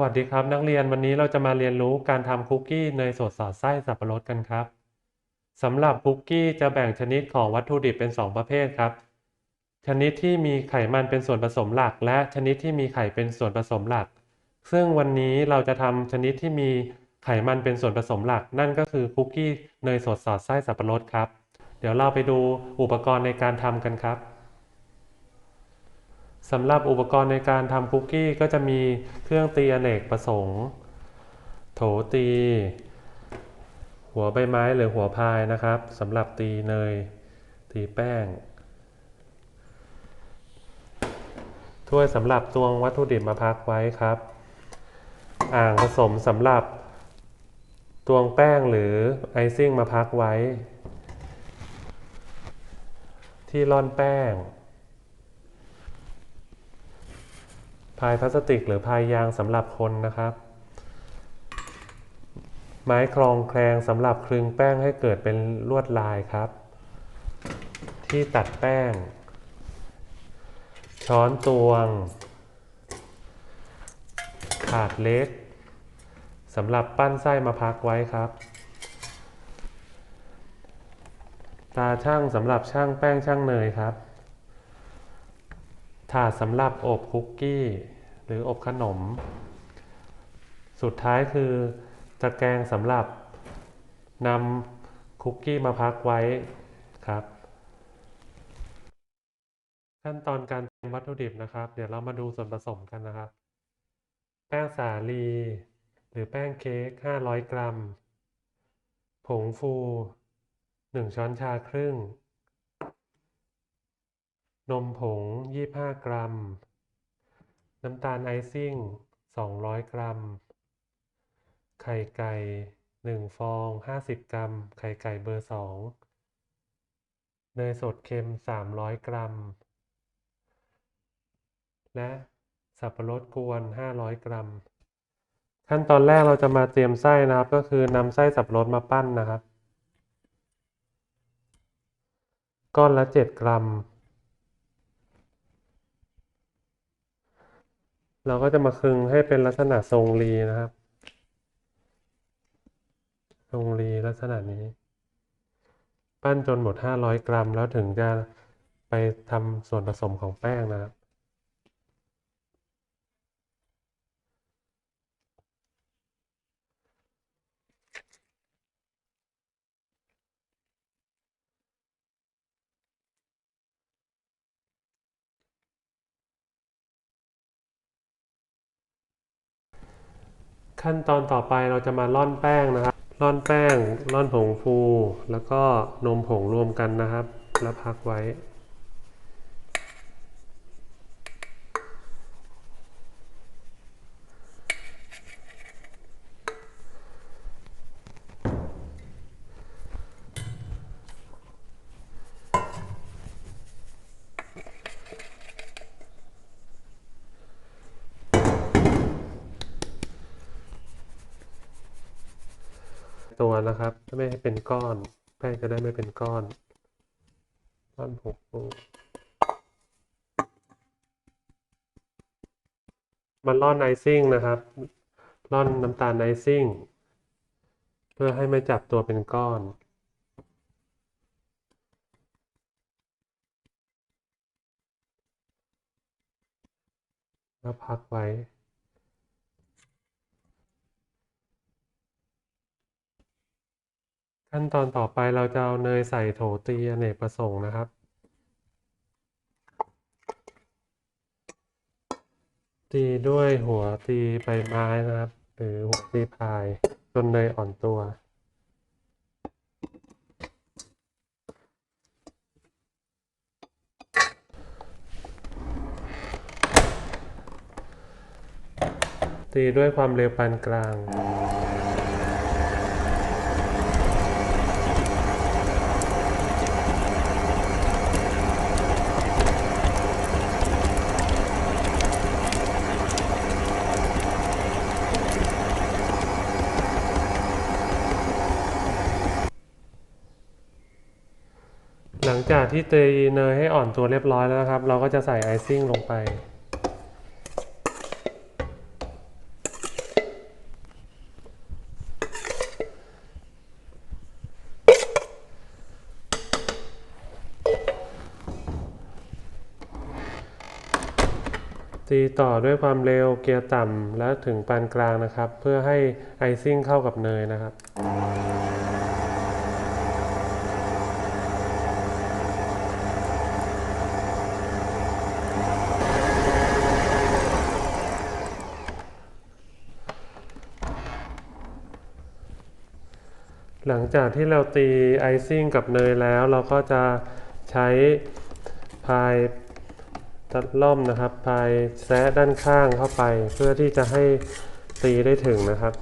วัสดีครับนักเรียนวันนี้เราจะมาเรียนรู้การทำคุกกี้เนยสดสอดไส้สับปะรดกันครับสำหรับคุกกี้จะแบ่งชนิดของวัตถุดิบเป็น 2 ประเภทครับ ชนิดที่มีไขมันเป็นส่วนผสมหลัก และชนิดที่มีไข่เป็นส่วนผสมหลัก ซึ่งวันนี้เราจะทำชนิดที่มีไขมันเป็นส่วนผสมหลัก นั่นก็คือคุกกี้เนยสดสอดไส้สับปะรดครับ เดี๋ยวเราไปดูอุปกรณ์ในการทำกันครับ สำหรับอุปกรณ์ในการทำคุกกี้ก็จะมีเครื่องตีอเนกประสงค์ โถตี หัวใบไม้หรือหัวพายนะครับสำหรับตีเนย ตีแป้ง ถ้วยสำหรับตวงวัตถุดิบมาพักไว้ครับ อ่างผสมสำหรับตวงแป้งหรือไอซิ่งมาพักไว้ ที่ร่อนแป้ง พายพลาสติก หรือพายยางสำหรับคนนะครับ ไม้คลองแคลงสำหรับคลึงแป้งให้เกิดเป็นลวดลายครับ ที่ตัดแป้ง ช้อนตวง ถาดเล็กสำหรับปั้นไส้มาพักไว้ครับ ตาช่างสำหรับช่างแป้งช่างเนยครับ ถาดสำหรับอบคุกกี้ หรืออบขนม สุดท้ายคือตะแกรงสำหรับนำคุกกี้มาพักไว้ครับ ขั้นตอนการเตรียมวัตถุดิบนะครับ เดี๋ยวเรามาดูส่วนผสมกันนะครับ แป้งสาลี หรือแป้งเค้ก 500 กรัม ผงฟู 1 ช้อนชาครึ่ง นมผง 25 กรัม น้ำตาลไอซิ่ง 200 กรัม ไข่ไก่ 1 ฟอง 50 กรัม ไข่ไก่เบอร์ 2 เนยสดเค็ม 300 กรัม และสับปะรดกวน 500 กรัม ขั้นตอนแรกเราจะมาเตรียมไส้นะครับ ก็คือนำไส้สับปะรดมาปั้นนะครับ ก้อนละ 7 กรัม เราก็จะมาคึงให้เป็นลักษณะทรงรีนะครับ ทรงรีลักษณะนี้ ปั้นจนหมด 500 กรัม แล้วถึงจะไปทำส่วนผสมของแป้งนะครับ ขั้นตอนต่อไปเราจะมาร่อนแป้งนะครับร่อนแป้งร่อนผงฟู แล้วก็นมผงรวมกันนะครับ แล้วพักไว้ ตัวนะครับไม่ให้เป็นก้อน แป้งจะได้ไม่เป็นก้อนร่อนผงฟูมันร่อนไอซิ่งนะครับ ร่อนน้ำตาลไอซิ่ง เพื่อให้ไม่จับตัวเป็นก้อนแล้วพักไว้ ขั้นตอนต่อไปเราจะเอาเนยใส่โถตีอเนกประสงค์นะครับ ตีด้วยหัวตีใบไม้นะครับ หรือหัวตีพายจนเนยอ่อนตัวตีด้วยความเร็วปานกลาง จากที่ตีเนยให้อ่อนตัวเรียบร้อยแล้วนะครับ เราก็จะใส่ไอซิ่งลงไป ตีต่อด้วยความเร็วเกียร์ต่ำและถึงปานกลางนะครับ เพื่อให้ไอซิ่งเข้ากับเนยนะครับ หลังจากที่เราตีไอซิ่งกับเนยแล้ว เราก็จะใช้พายตัดล่อมนะครับพายแซะด้านข้างเข้าไป เพื่อที่จะให้ตีได้ถึงนะครับ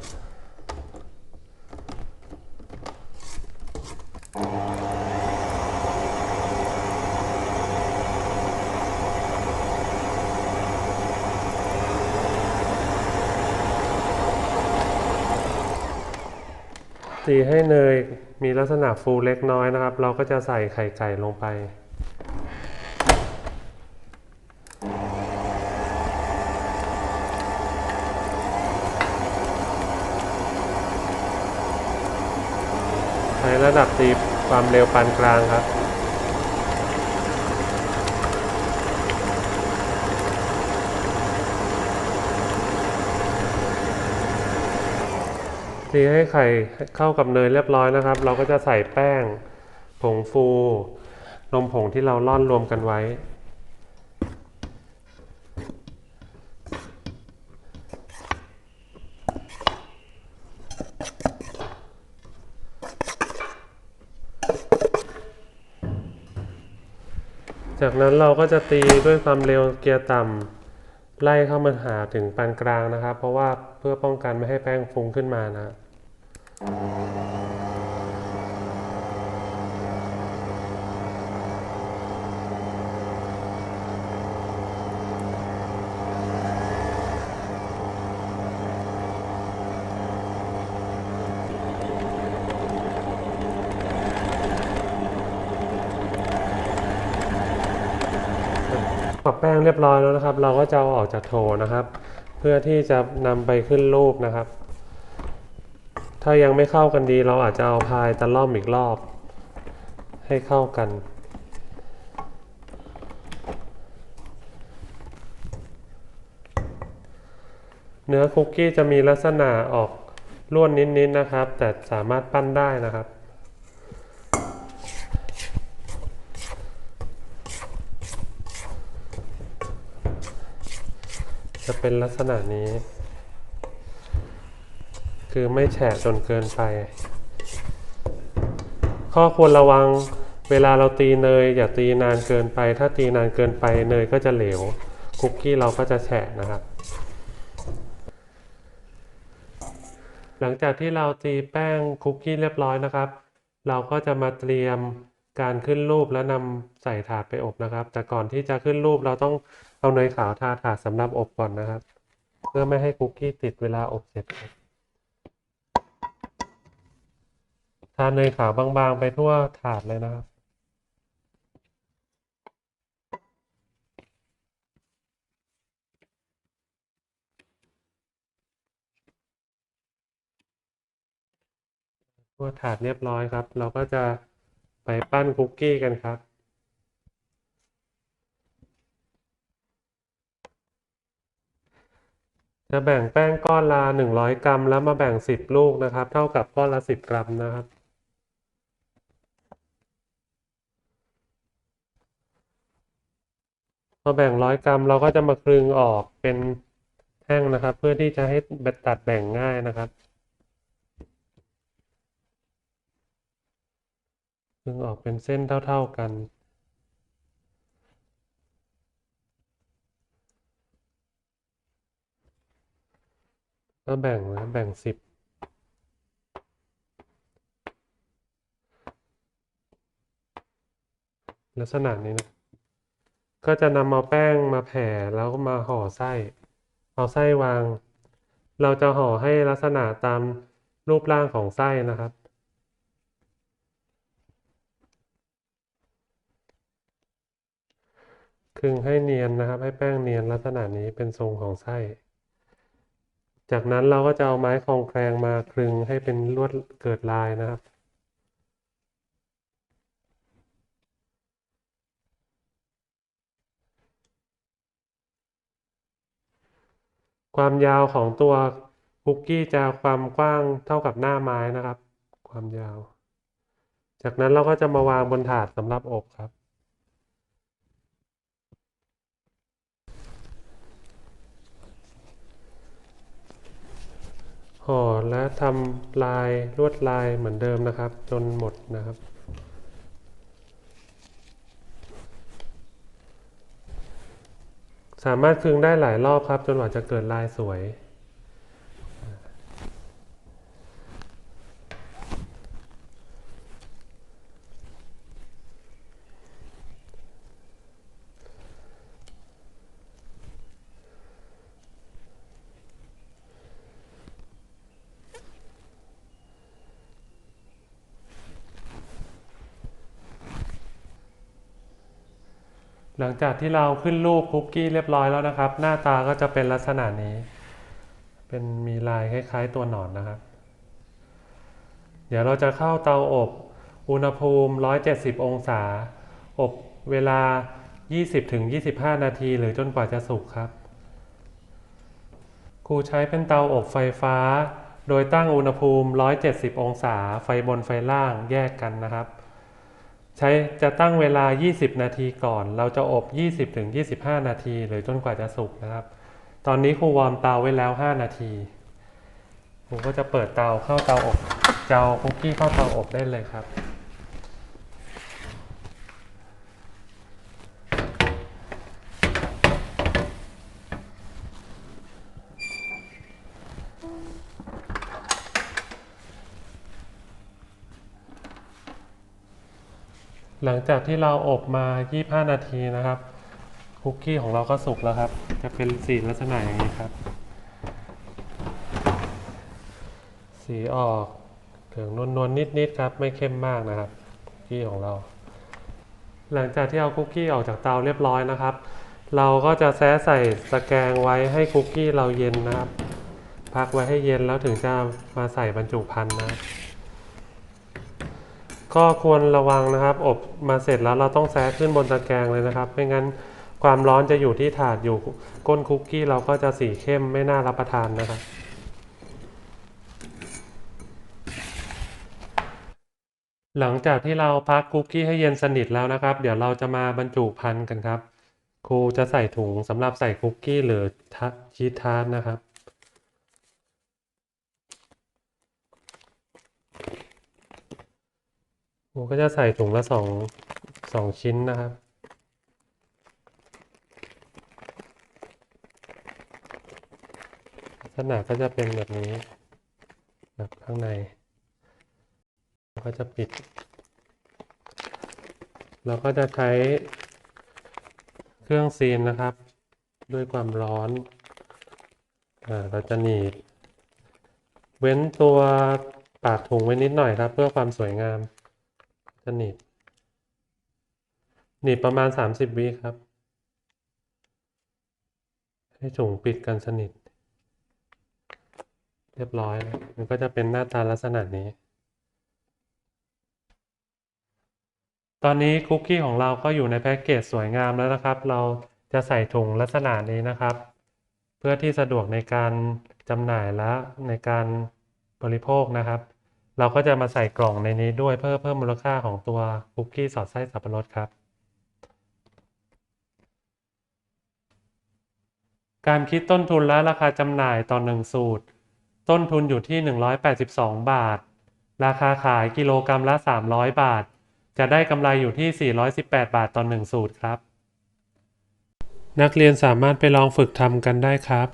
ตีให้เนยมีลักษณะฟูเล็กน้อยนะครับ เราก็จะใส่ไข่ไก่ลงไป ใช้ระดับตีความเร็วปานกลางครับ ตีให้ไข่เข้ากับเนยเรียบร้อยนะครับ เราก็จะใส่แป้ง ผงฟู นมผงที่เราร่อนรวมกันไว้ จากนั้นเราก็จะตีด้วยความเร็วเกียร์ต่ำไล่เข้ามาหาถึงปานกลางนะครับ เพราะว่าเพื่อป้องกันไม่ให้แป้งฟุ้งขึ้นมานะ แป้งเรียบร้อยแล้วนะครับ เราก็จะเอาออกจากโถนะครับ เพื่อที่จะนำไปขึ้นรูปนะครับ ถ้ายังไม่เข้ากันดี เราอาจจะเอาพายตะล่อมอีกรอบ ให้เข้ากันเนื้อคุกกี้จะมีลักษณะออกร่วนนิดๆนะครับ แต่สามารถปั้นได้นะครับ จะเป็นลักษณะนี้ คือไม่แฉะจนเกินไป ข้อควรระวังเวลาเราตีเนย อย่าตีนานเกินไป ถ้าตีนานเกินไปเนยก็จะเหลว คุกกี้เราก็จะแฉะนะครับ หลังจากที่เราตีแป้งคุกกี้เรียบร้อยนะครับ เราก็จะมาเตรียมการขึ้นรูปและนำใส่ถาดไปอบนะครับ แต่ก่อนที่จะขึ้นรูปเราต้อง เอาเนยขาวทาถาดสำหรับอบก่อนนะครับ เพื่อไม่ให้คุกกี้ติดเวลาอบเสร็จทาเนยขาวบางๆ ไปทั่วถาดเลยนะครับทั่วถาดเรียบร้อยครับ เราก็จะไปปั้นคุกกี้กันครับ จะแบ่งแป้งก้อนละ100กรัม แล้วมาแบ่ง10ลูกนะครับ เท่ากับก้อนละ10กรัมนะครับ พอแบ่งร้อยกรัมเราก็จะมาคลึงออกเป็นแท่งนะครับ เพื่อที่จะให้ตัดแบ่งง่ายนะครับคลึงออกเป็นเส้นเท่า ๆกัน ก็แบ่งนะแบ่งสิบลักษณะนี้นะ ก็จะนำเอาแป้งมาแผ่แล้วก็มาห่อไส้ เอาไส้วาง เราจะห่อให้ลักษณะตามรูปร่างของไส้นะครับ คึงให้เนียนนะครับ ให้แป้งเนียนลักษณะนี้เป็นทรงของไส้ จากนั้นเราก็จะเอาไม้คองแครงมาคลึงให้เป็นลวดเกิดลายนะครับความยาวของตัวคุกกี้จะความกว้างเท่ากับหน้าไม้นะครับ ความยาว จากนั้นเราก็จะมาวางบนถาดสำหรับอบครับ ห่อและทำลายลวดลายเหมือนเดิมนะครับ จนหมดนะครับ สามารถคลึงได้หลายรอบครับ จนกว่าจะเกิดลายสวย หลังจากที่เราขึ้นรูปคุกกี้เรียบร้อยแล้วนะครับ หน้าตาก็จะเป็นลักษณะนี้ เป็นมีลายคล้ายๆ ตัวหนอนนะครับ เดี๋ยวเราจะเข้าเตาอบ อุณหภูมิ 170 องศา อบเวลา 20-25 นาที หรือจนกว่าจะสุกครับ ครูใช้เป็นเตาอบไฟฟ้า โดยตั้งอุณหภูมิ 170 องศา ไฟบนไฟล่างแยกกันนะครับ ใช้จะตั้งเวลา 20 นาทีก่อน เราจะอบ 20-25 นาที หรือจนกว่าจะสุกนะครับ ตอนนี้ครูวอร์มเตาไว้แล้ว 5 นาทีครูก็จะเปิดเตาเข้าเตาอบ เจ้าคุกกี้เข้าเตาอบได้เลยครับ หลังจากที่เราอบมา 25 นาทีนะครับ คุกกี้ของเราก็สุกแล้วครับ จะเป็นสีลักษณะอย่างนี้ครับ สีออกเหลืองนวลๆนิดๆครับ ไม่เข้มมากนะครับ คุกกี้ของเรา หลังจากที่เอาคุกกี้ออกจากเตาเรียบร้อยนะครับ เราก็จะแซะใส่ตะแกรงไว้ให้คุกกี้เราเย็นนะครับ พักไว้ให้เย็นแล้วถึงจะมาใส่บรรจุภัณฑ์นะครับ ก็ควรระวังนะครับ อบมาเสร็จแล้วเราต้องแซะขึ้นบนตะแกรงเลยนะครับ ไม่งั้นความร้อนจะอยู่ที่ถาดอยู่ก้นคุกกี้เราก็จะสีเข้มไม่น่ารับประทานนะครับหลังจากที่เราพักคุกกี้ให้เย็นสนิทแล้วนะครับ เดี๋ยวเราจะมาบรรจุภัณฑ์กันครับ ครูจะใส่ถุงสำหรับใส่คุกกี้หรือชีสทาร์ตนะครับ ครูก็จะใส่ถุงละสองสองชิ้นนะครับ ลักษณะก็จะเป็นแบบนี้แบบข้างใน ก็จะปิด เราก็จะใช้เครื่องซีนนะครับ ด้วยความร้อนอ่าเราจะหนีบ เว้นตัวปากถุงไว้นิดหน่อยครับ เพื่อความสวยงาม จะหนีบหนีบประมาณ 30วิครับ ให้ถุงปิดกันสนิท เรียบร้อยแล้วมันก็จะเป็นหน้าตาลักษณะนี้ ตอนนี้คุกกี้ของเราก็อยู่ในแพ็กเกจสวยงามแล้วนะครับ เราจะใส่ถุงลักษณะนี้นะครับ เพื่อที่สะดวกในการจำหน่ายและในการบริโภคนะครับ เราก็จะมาใส่กล่องในนี้ด้วยเพื่อเพิ่มมูลค่าของตัวคุกกี้สอดไส้สับปะรดครับ การคิดต้นทุนและราคาจำหน่ายต่อหนึ่งสูตร ต้นทุนอยู่ที่ 182 บาท ราคาขายกิโลกรรัมละ 300 บาท จะได้กำไรอยู่ที่ 418 บาทต่อหนึ่งสูตรครับ นักเรียนสามารถไปลองฝึกทำกันได้ครับ